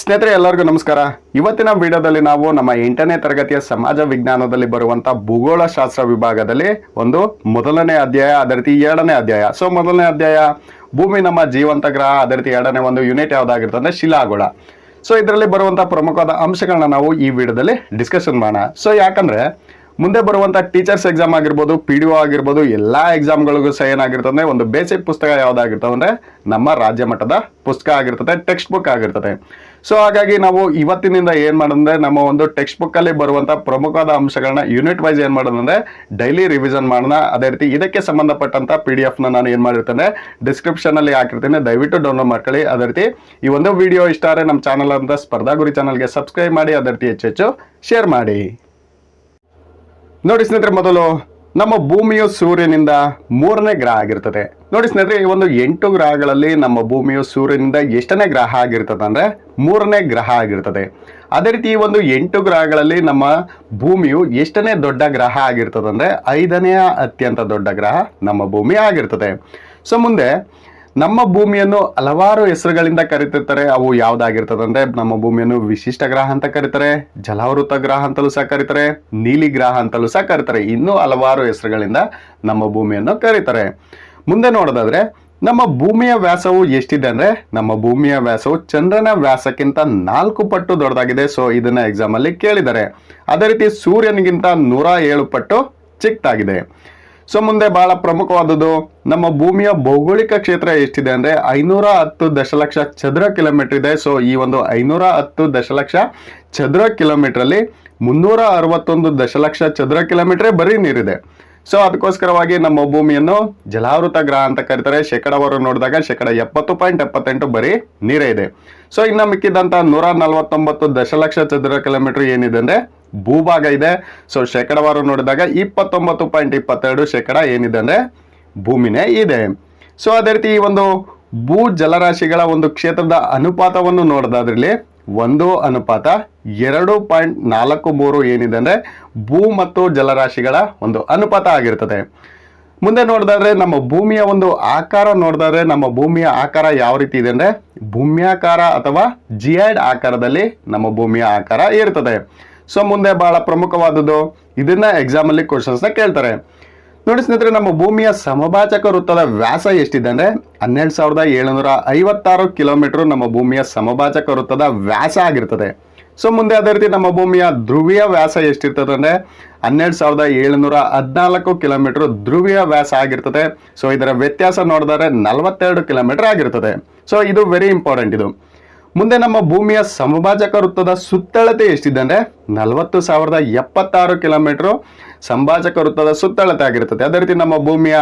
ಸ್ನೇಹಿತರೆ, ಎಲ್ಲರಿಗೂ ನಮಸ್ಕಾರ. ಇವತ್ತಿನ ವಿಡಿಯೋದಲ್ಲಿ ನಾವು ನಮ್ಮ ಎಂಟನೇ ತರಗತಿಯ ಸಮಾಜ ವಿಜ್ಞಾನದಲ್ಲಿ ಬರುವಂತ ಭೂಗೋಳ ಶಾಸ್ತ್ರ ವಿಭಾಗದಲ್ಲಿ ಒಂದು ಮೊದಲನೇ ಅಧ್ಯಾಯ ಅದೇ ರೀತಿ ಎರಡನೇ ಅಧ್ಯಾಯ. ಸೊ ಮೊದಲನೇ ಅಧ್ಯಾಯ, ಭೂಮಿ ನಮ್ಮ ಜೀವಂತ ಗ್ರಹ ಅದೇ ರೀತಿ ಎರಡನೇ ಒಂದು ಯೂನಿಟ್ ಯಾವುದಾಗಿರುತ್ತೆ ಅಂದರೆ ಶಿಲಾಗೋಳ. ಸೊ ಇದರಲ್ಲಿ ಬರುವಂಥ ಪ್ರಮುಖವಾದ ಅಂಶಗಳನ್ನ ನಾವು ಈ ವಿಡಿಯೋದಲ್ಲಿ ಡಿಸ್ಕಷನ್ ಮಾಡೋಣ. ಸೊ ಯಾಕಂದ್ರೆ ಮುಂದೆ ಬರುವಂತ ಟೀಚರ್ಸ್ ಎಕ್ಸಾಮ್ ಆಗಿರ್ಬೋದು ಪಿ ಡಿ ಒ ಆಗಿರ್ಬೋದು, ಎಲ್ಲ ಎಕ್ಸಾಮ್ಗಳಿಗೂ ಸಹ ಏನಾಗಿರ್ತದೆ ಒಂದು ಬೇಸಿಕ್ ಪುಸ್ತಕ ಯಾವ್ದಾಗಿರ್ತದೆ ಅಂದ್ರೆ ನಮ್ಮ ರಾಜ್ಯ ಮಟ್ಟದ ಪುಸ್ತಕ ಆಗಿರ್ತದೆ ಟೆಕ್ಸ್ಟ್ ಬುಕ್ ಆಗಿರ್ತದೆ. ಸೊ ಹಾಗಾಗಿ ನಾವು ಇವತ್ತಿನಿಂದ ಏನ್ ಮಾಡೋದಂದ್ರೆ, ನಮ್ಮ ಒಂದು ಟೆಕ್ಸ್ಟ್ ಬುಕ್ ಅಲ್ಲಿ ಬರುವಂತ ಪ್ರಮುಖವಾದ ಅಂಶಗಳನ್ನ ಯೂನಿಟ್ ವೈಸ್ ಏನ್ ಮಾಡೋದಂದ್ರೆ ಡೈಲಿ ರಿವಿಷನ್ ಮಾಡೋಣ. ಅದೇ ರೀತಿ ಇದಕ್ಕೆ ಸಂಬಂಧಪಟ್ಟಂತ ಪಿ ಡಿ ಎಫ್ನ ನಾನು ಏನ್ ಮಾಡಿರ್ತೇನೆ ಡಿಸ್ಕ್ರಿಪ್ಷನ್ ಅಲ್ಲಿ ಹಾಕಿರ್ತೇನೆ. ದಯವಿಟ್ಟು ಡೌನ್ಲೋಡ್ ಮಾಡ್ಕೊಳ್ಳಿ. ಅದೇ ರೀತಿ ಈ ಒಂದು ವಿಡಿಯೋ ಇಷ್ಟ ಆದರೆ ನಮ್ಮ ಚಾನಲ್ ಅಂತ ಸ್ಪರ್ಧಾ ಗುರಿ ಚಾನಲ್ಗೆ ಸಬ್ಸ್ಕ್ರೈಬ್ ಮಾಡಿ, ಅದೇ ರೀತಿ ಹೆಚ್ಚು ಹೆಚ್ಚು ಶೇರ್ ಮಾಡಿ. ನೋಡಿ ಸ್ನೇಹಿತರೆ, ಮೊದಲು ನಮ್ಮ ಭೂಮಿಯು ಸೂರ್ಯನಿಂದ ಮೂರನೇ ಗ್ರಹ ಆಗಿರ್ತದೆ. ನೋಡಿ ಸ್ನೇಹಿತರೆ, ಈ ಒಂದು ಎಂಟು ಗ್ರಹಗಳಲ್ಲಿ ನಮ್ಮ ಭೂಮಿಯು ಸೂರ್ಯನಿಂದ ಎಷ್ಟನೇ ಗ್ರಹ ಆಗಿರ್ತದೆ ಅಂದ್ರೆ ಮೂರನೇ ಗ್ರಹ ಆಗಿರ್ತದೆ. ಅದೇ ರೀತಿ ಈ ಒಂದು ಎಂಟು ಗ್ರಹಗಳಲ್ಲಿ ನಮ್ಮ ಭೂಮಿಯು ಎಷ್ಟನೇ ದೊಡ್ಡ ಗ್ರಹ ಆಗಿರ್ತದೆ ಅಂದ್ರೆ ಐದನೆಯ ಅತ್ಯಂತ ದೊಡ್ಡ ಗ್ರಹ ನಮ್ಮ ಭೂಮಿ ಆಗಿರ್ತದೆ. ಸೊ ಮುಂದೆ ನಮ್ಮ ಭೂಮಿಯನ್ನು ಹಲವಾರು ಹೆಸರುಗಳಿಂದ ಕರೀತಿರ್ತಾರೆ. ಅವು ಯಾವ್ದಾಗಿರ್ತದೆ ಅಂದ್ರೆ ನಮ್ಮ ಭೂಮಿಯನ್ನು ವಿಶಿಷ್ಟ ಗ್ರಹ ಅಂತ ಕರೀತಾರೆ ಜಲಾವೃತ ಗ್ರಹ ಅಂತಲೂ ಸಹ ಕರೀತಾರೆ, ನೀಲಿ ಗ್ರಹ ಅಂತಲೂ ಸಹ ಕರೀತಾರೆ. ಇನ್ನೂ ಹಲವಾರು ಹೆಸರುಗಳಿಂದ ನಮ್ಮ ಭೂಮಿಯನ್ನು ಕರೀತಾರೆ. ಮುಂದೆ ನೋಡೋದಾದ್ರೆ, ನಮ್ಮ ಭೂಮಿಯ ವ್ಯಾಸವು ಎಷ್ಟಿದೆ ಅಂದ್ರೆ, ನಮ್ಮ ಭೂಮಿಯ ವ್ಯಾಸವು ಚಂದ್ರನ ವ್ಯಾಸಕ್ಕಿಂತ ನಾಲ್ಕು ಪಟ್ಟು ದೊಡ್ಡದಾಗಿದೆ. ಸೊ ಇದನ್ನ ಎಕ್ಸಾಮ್ ಅಲ್ಲಿ ಕೇಳಿದ್ದಾರೆ. ಅದೇ ರೀತಿ ಸೂರ್ಯನಿಗಿಂತ ನೂರ ಏಳು ಪಟ್ಟು ಚಿಕ್ಕದಾಗಿದೆ. ಸೊ ಮುಂದೆ ಬಹಳ ಪ್ರಮುಖವಾದದ್ದು, ನಮ್ಮ ಭೂಮಿಯ ಭೌಗೋಳಿಕ ಕ್ಷೇತ್ರ ಎಷ್ಟಿದೆ ಅಂದ್ರೆ ಐನೂರ ಹತ್ತು ದಶಲಕ್ಷ ಚದರ ಕಿಲೋಮೀಟರ್ ಇದೆ. ಸೊ ಈ ಒಂದು ಐನೂರ ಹತ್ತು ದಶಲಕ್ಷ ಚದರ ಕಿಲೋಮೀಟರ್ ಅಲ್ಲಿ ಮುನ್ನೂರ ಅರವತ್ತೊಂದು ದಶಲಕ್ಷ ಚದರ ಕಿಲೋಮೀಟರ್ ಬರೀ ನೀರಿದೆ. ಸೊ ಅದಕ್ಕೋಸ್ಕರವಾಗಿ ನಮ್ಮ ಭೂಮಿಯನ್ನು ಜಲಾವೃತ ಗ್ರಹ ಅಂತ ಕರೀತಾರೆ. ಶೇಕಡಾವಾರು ನೋಡಿದಾಗ ಶೇಕಡ ಎಪ್ಪತ್ತು ಪಾಯಿಂಟ್ ಎಪ್ಪತ್ತೆಂಟು ಬರೀ ನೀರೇ ಇದೆ. ಸೊ ಇನ್ನು ಮಿಕ್ಕಿದಂತ ನೂರ ನಲವತ್ತೊಂಬತ್ತು ದಶಲಕ್ಷ ಚದರ ಕಿಲೋಮೀಟರ್ ಏನಿದೆ ಅಂದ್ರೆ ಭೂಭಾಗ ಇದೆ. ಸೊ ಶೇಕಡವಾರು ನೋಡಿದಾಗ ಇಪ್ಪತ್ತೊಂಬತ್ತು ಪಾಯಿಂಟ್ ಇಪ್ಪತ್ತೆರಡು ಶೇಕಡ ಏನಿದೆ ಅಂದ್ರೆ ಭೂಮಿನೇ ಇದೆ. ಸೊ ಅದೇ ರೀತಿ ಈ ಒಂದು ಭೂ ಜಲರಾಶಿಗಳ ಒಂದು ಕ್ಷೇತ್ರದ ಅನುಪಾತವನ್ನು ನೋಡೋದಾದ್ರಲ್ಲಿ ಒಂದು ಅನುಪಾತ ಎರಡು ಪಾಯಿಂಟ್ ನಾಲ್ಕು ಮೂರು ಏನಿದೆ ಅಂದ್ರೆ ಭೂ ಮತ್ತು ಜಲರಾಶಿಗಳ ಒಂದು ಅನುಪಾತ ಆಗಿರ್ತದೆ. ಮುಂದೆ ನೋಡಿದಾದ್ರೆ ನಮ್ಮ ಭೂಮಿಯ ಒಂದು ಆಕಾರ ನೋಡಿದಾದ್ರೆ ನಮ್ಮ ಭೂಮಿಯ ಆಕಾರ ಯಾವ ರೀತಿ ಇದೆ ಅಂದ್ರೆ ಭೂಮ್ಯಾಕಾರ ಅಥವಾ ಜಿಯೈಡ್ ಆಕಾರದಲ್ಲಿ ನಮ್ಮ ಭೂಮಿಯ ಆಕಾರ ಇರ್ತದೆ. ಸೊ ಮುಂದೆ ಬಹಳ ಪ್ರಮುಖವಾದದ್ದು ಇದನ್ನ ಎಕ್ಸಾಮ್ ಅಲ್ಲಿ ಕ್ವಶನ್ಸ್ನ ಕೇಳ್ತಾರೆ. ನೋಡಿ ಸ್ನೇಹಿತರೆ, ನಮ್ಮ ಭೂಮಿಯ ಸಮಭಾಜಕ ವೃತ್ತದ ವ್ಯಾಸ ಎಷ್ಟಿದೆ ಅಂದ್ರೆ ಹನ್ನೆರಡು ಸಾವಿರದ ಏಳುನೂರ ಐವತ್ತಾರು ಕಿಲೋಮೀಟರ್ ನಮ್ಮ ಭೂಮಿಯ ಸಮಭಾಜಕ ವೃತ್ತದ ವ್ಯಾಸ ಆಗಿರ್ತದೆ. ಸೊ ಮುಂದೆ ಅದೇ ರೀತಿ ನಮ್ಮ ಭೂಮಿಯ ಧ್ರುವೀಯ ವ್ಯಾಸ ಎಷ್ಟಿರ್ತದೆ ಅಂದ್ರೆ ಹನ್ನೆರಡು ಸಾವಿರದ ಏಳುನೂರ ಹದಿನಾಲ್ಕು ಕಿಲೋಮೀಟರ್ ಧ್ರುವೀಯ ವ್ಯಾಸ ಆಗಿರ್ತದೆ. ಸೊ ಇದರ ವ್ಯತ್ಯಾಸ ನೋಡಿದರೆ ನಲವತ್ತೆರಡು ಕಿಲೋಮೀಟರ್ ಆಗಿರ್ತದೆ. ಸೊ ಇದು ವೆರಿ ಇಂಪಾರ್ಟೆಂಟ್ ಇದು. ಮುಂದೆ ನಮ್ಮ ಭೂಮಿಯ ಸಮಭಾಜಕ ವೃತ್ತದ ಸುತ್ತಳತೆ ಎಷ್ಟಿದೆ ಅಂದರೆ ನಲವತ್ತು ಸಾವಿರದ ಎಪ್ಪತ್ತಾರು ಕಿಲೋಮೀಟರ್ ಸಂಭಾಜಕ ವೃತ್ತದ ಸುತ್ತಳತೆ ಆಗಿರುತ್ತದೆ ಅದೇ ರೀತಿ ನಮ್ಮ ಭೂಮಿಯ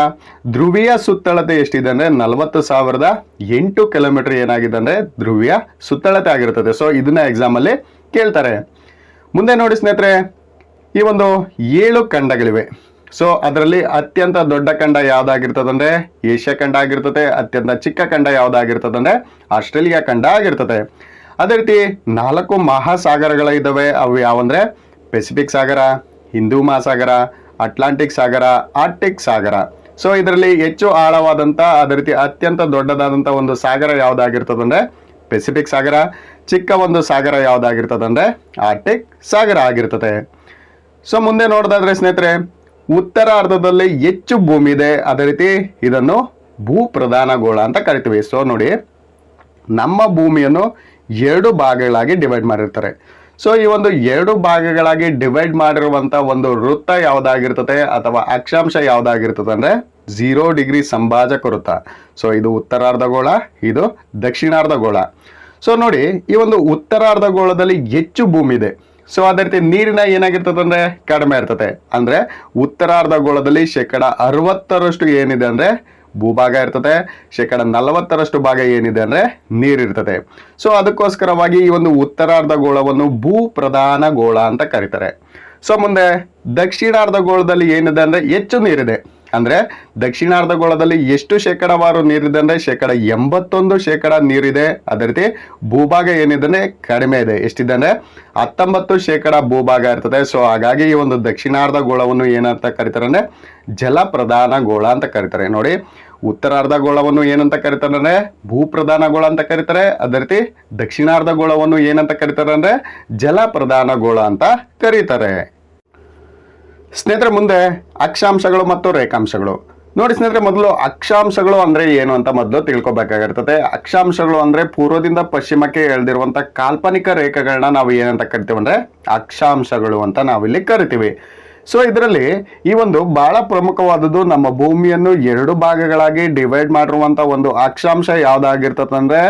ಧ್ರುವೀಯ ಸುತ್ತಳತೆ ಎಷ್ಟಿದೆ ಅಂದರೆ ನಲವತ್ತು ಸಾವಿರದ ಎಂಟು ಕಿಲೋಮೀಟರ್ ಏನಾಗಿದೆ ಅಂದರೆ ಧ್ರುವೀಯ ಸುತ್ತಳತೆ ಆಗಿರುತ್ತದೆ ಸೊ ಇದನ್ನ ಎಕ್ಸಾಮಲ್ಲಿ ಕೇಳ್ತಾರೆ. ಮುಂದೆ ನೋಡಿ ಸ್ನೇಹಿತರೆ, ಈ ಒಂದು ಏಳು ಖಂಡಗಳಿವೆ. ಸೊ ಅದರಲ್ಲಿ ಅತ್ಯಂತ ದೊಡ್ಡ ಖಂಡ ಯಾವ್ದಾಗಿರ್ತದೆ ಅಂದ್ರೆ ಏಷ್ಯಾ ಖಂಡ ಆಗಿರ್ತದೆ, ಅತ್ಯಂತ ಚಿಕ್ಕ ಖಂಡ ಯಾವ್ದಾಗಿರ್ತದೆ ಅಂದ್ರೆ ಆಸ್ಟ್ರೇಲಿಯಾ ಖಂಡ ಆಗಿರ್ತದೆ. ಅದೇ ರೀತಿ ನಾಲ್ಕು ಮಹಾಸಾಗರಗಳ ಇದ್ದಾವೆ ಅವು ಯಾವಂದ್ರೆ ಪೆಸಿಫಿಕ್ ಸಾಗರ ಹಿಂದೂ ಮಹಾಸಾಗರ ಅಟ್ಲಾಂಟಿಕ್ ಸಾಗರ ಆರ್ಟಿಕ್ ಸಾಗರ. ಸೊ ಇದರಲ್ಲಿ ಹೆಚ್ಚು ಆಳವಾದಂತ, ಅದೇ ರೀತಿ ಅತ್ಯಂತ ದೊಡ್ಡದಾದಂತ ಒಂದು ಸಾಗರ ಯಾವ್ದಾಗಿರ್ತದೆ ಅಂದ್ರೆ ಪೆಸಿಫಿಕ್ ಸಾಗರ, ಚಿಕ್ಕ ಒಂದು ಸಾಗರ ಯಾವುದಾಗಿರ್ತದಂದ್ರೆ ಆರ್ಟಿಕ್ ಸಾಗರ ಆಗಿರ್ತದೆ. ಸೊ ಮುಂದೆ ನೋಡೋದಾದ್ರೆ ಸ್ನೇಹಿತರೆ ಉತ್ತರ ಅರ್ಧದಲ್ಲಿ ಹೆಚ್ಚು ಭೂಮಿ ಇದೆ. ಅದೇ ರೀತಿ ಇದನ್ನು ಭೂ ಗೋಳ ಅಂತ ಕರಿತೀವಿ. ಸೊ ನೋಡಿ, ನಮ್ಮ ಭೂಮಿಯನ್ನು ಎರಡು ಭಾಗಗಳಾಗಿ ಡಿವೈಡ್ ಮಾಡಿರ್ತಾರೆ. ಸೊ ಈ ಒಂದು ಎರಡು ಭಾಗಗಳಾಗಿ ಡಿವೈಡ್ ಮಾಡಿರುವಂಥ ಒಂದು ವೃತ್ತ ಯಾವುದಾಗಿರ್ತದೆ? ಅಥವಾ ಅಕ್ಷಾಂಶ ಯಾವುದಾಗಿರ್ತದೆ ಅಂದ್ರೆ ಝೀರೋ ಡಿಗ್ರಿ ಸಂಭಾಜಕ ವೃತ್ತ. ಸೊ ಇದು ಉತ್ತರಾರ್ಧಗೋಳ, ಇದು ದಕ್ಷಿಣಾರ್ಧಗೋಳ. ಸೊ ನೋಡಿ, ಈ ಒಂದು ಉತ್ತರಾರ್ಧಗೋಳದಲ್ಲಿ ಹೆಚ್ಚು ಭೂಮಿ ಇದೆ. ಸೊ ಅದೇ ರೀತಿ ನೀರಿನ ಏನಾಗಿರ್ತದೆ ಅಂದ್ರೆ ಕಡಿಮೆ ಇರ್ತದೆ. ಅಂದ್ರೆ ಉತ್ತರಾರ್ಧಗೋಳದಲ್ಲಿ ಶೇಕಡ ಅರವತ್ತರಷ್ಟು ಏನಿದೆ ಅಂದ್ರೆ ಭೂಭಾಗ ಇರ್ತದೆ. ಶೇಕಡ ನಲವತ್ತರಷ್ಟು ಭಾಗ ಏನಿದೆ ಅಂದ್ರೆ ನೀರಿರ್ತದೆ ಸೊ ಅದಕ್ಕೋಸ್ಕರವಾಗಿ ಈ ಒಂದು ಉತ್ತರಾರ್ಧಗೋಳವನ್ನು ಭೂ ಪ್ರಧಾನ ಗೋಳ ಅಂತ ಕರೀತಾರೆ. ಸೊ ಮುಂದೆ ದಕ್ಷಿಣಾರ್ಧ ಗೋಳದಲ್ಲಿ ಏನಿದೆ ಅಂದ್ರೆ ಹೆಚ್ಚು ನೀರಿದೆ. ಅಂದ್ರೆ ದಕ್ಷಿಣಾರ್ಧಗೋಳದಲ್ಲಿ ಎಷ್ಟು ಶೇಕಡವಾರು ನೀರಿದೆ ಅಂದರೆ ಶೇಕಡ ಎಂಬತ್ತೊಂದು ಶೇಕಡ ನೀರಿದೆ. ಅದೇ ರೀತಿ ಭೂಭಾಗ ಏನಿದೆ ಕಡಿಮೆ ಇದೆ. ಎಷ್ಟಿದೆ ಅಂದರೆ ಹತ್ತೊಂಬತ್ತು ಶೇಕಡ ಭೂಭಾಗ ಇರ್ತದೆ. ಸೊ ಹಾಗಾಗಿ ಈ ಒಂದು ದಕ್ಷಿಣಾರ್ಧ ಗೋಳವನ್ನು ಏನಂತ ಕರೀತಾರೆ ಅಂದ್ರೆ ಜಲ ಪ್ರಧಾನ ಗೋಳ ಅಂತ ಕರೀತಾರೆ. ನೋಡಿ ಉತ್ತರಾರ್ಧಗೋಳವನ್ನು ಏನಂತ ಕರೀತಾರೆ ಅಂದ್ರೆ ಭೂಪ್ರಧಾನ ಗೋಳ ಅಂತ ಕರೀತಾರೆ. ಅದೇ ರೀತಿ ದಕ್ಷಿಣಾರ್ಧ ಗೋಳವನ್ನು ಏನಂತ ಕರೀತಾರೆ ಅಂದ್ರೆ ಜಲ ಪ್ರಧಾನ ಗೋಳ ಅಂತ ಕರೀತಾರೆ. ಸ್ನೇಹಿತರೆ, ಮುಂದೆ ಅಕ್ಷಾಂಶಗಳು ಮತ್ತು ರೇಖಾಂಶಗಳು. ನೋಡಿ ಸ್ನೇಹಿತರೆ, ಮೊದಲು ಅಕ್ಷಾಂಶಗಳು ಅಂದ್ರೆ ಏನು ಅಂತ ಮೊದಲು ತಿಳ್ಕೊಬೇಕಾಗಿರ್ತದೆ. ಅಕ್ಷಾಂಶಗಳು ಅಂದ್ರೆ ಪೂರ್ವದಿಂದ ಪಶ್ಚಿಮಕ್ಕೆ ಎಳೆದಿರುವಂಥ ಕಾಲ್ಪನಿಕ ರೇಖೆಗಳನ್ನ ನಾವು ಏನಂತ ಕರಿತೀವಿ ಅಂದ್ರೆ ಅಕ್ಷಾಂಶಗಳು ಅಂತ ನಾವಿಲ್ಲಿ ಕರಿತೀವಿ. ಸೊ ಇದರಲ್ಲಿ ಈ ಒಂದು ಬಹಳ ಪ್ರಮುಖವಾದದ್ದು ನಮ್ಮ ಭೂಮಿಯನ್ನು ಎರಡು ಭಾಗಗಳಾಗಿ ಡಿವೈಡ್ ಮಾಡಿರುವಂತ ಒಂದು ಅಕ್ಷಾಂಶ ಯಾವ್ದಾಗಿರ್ತದಂದ್ರೆ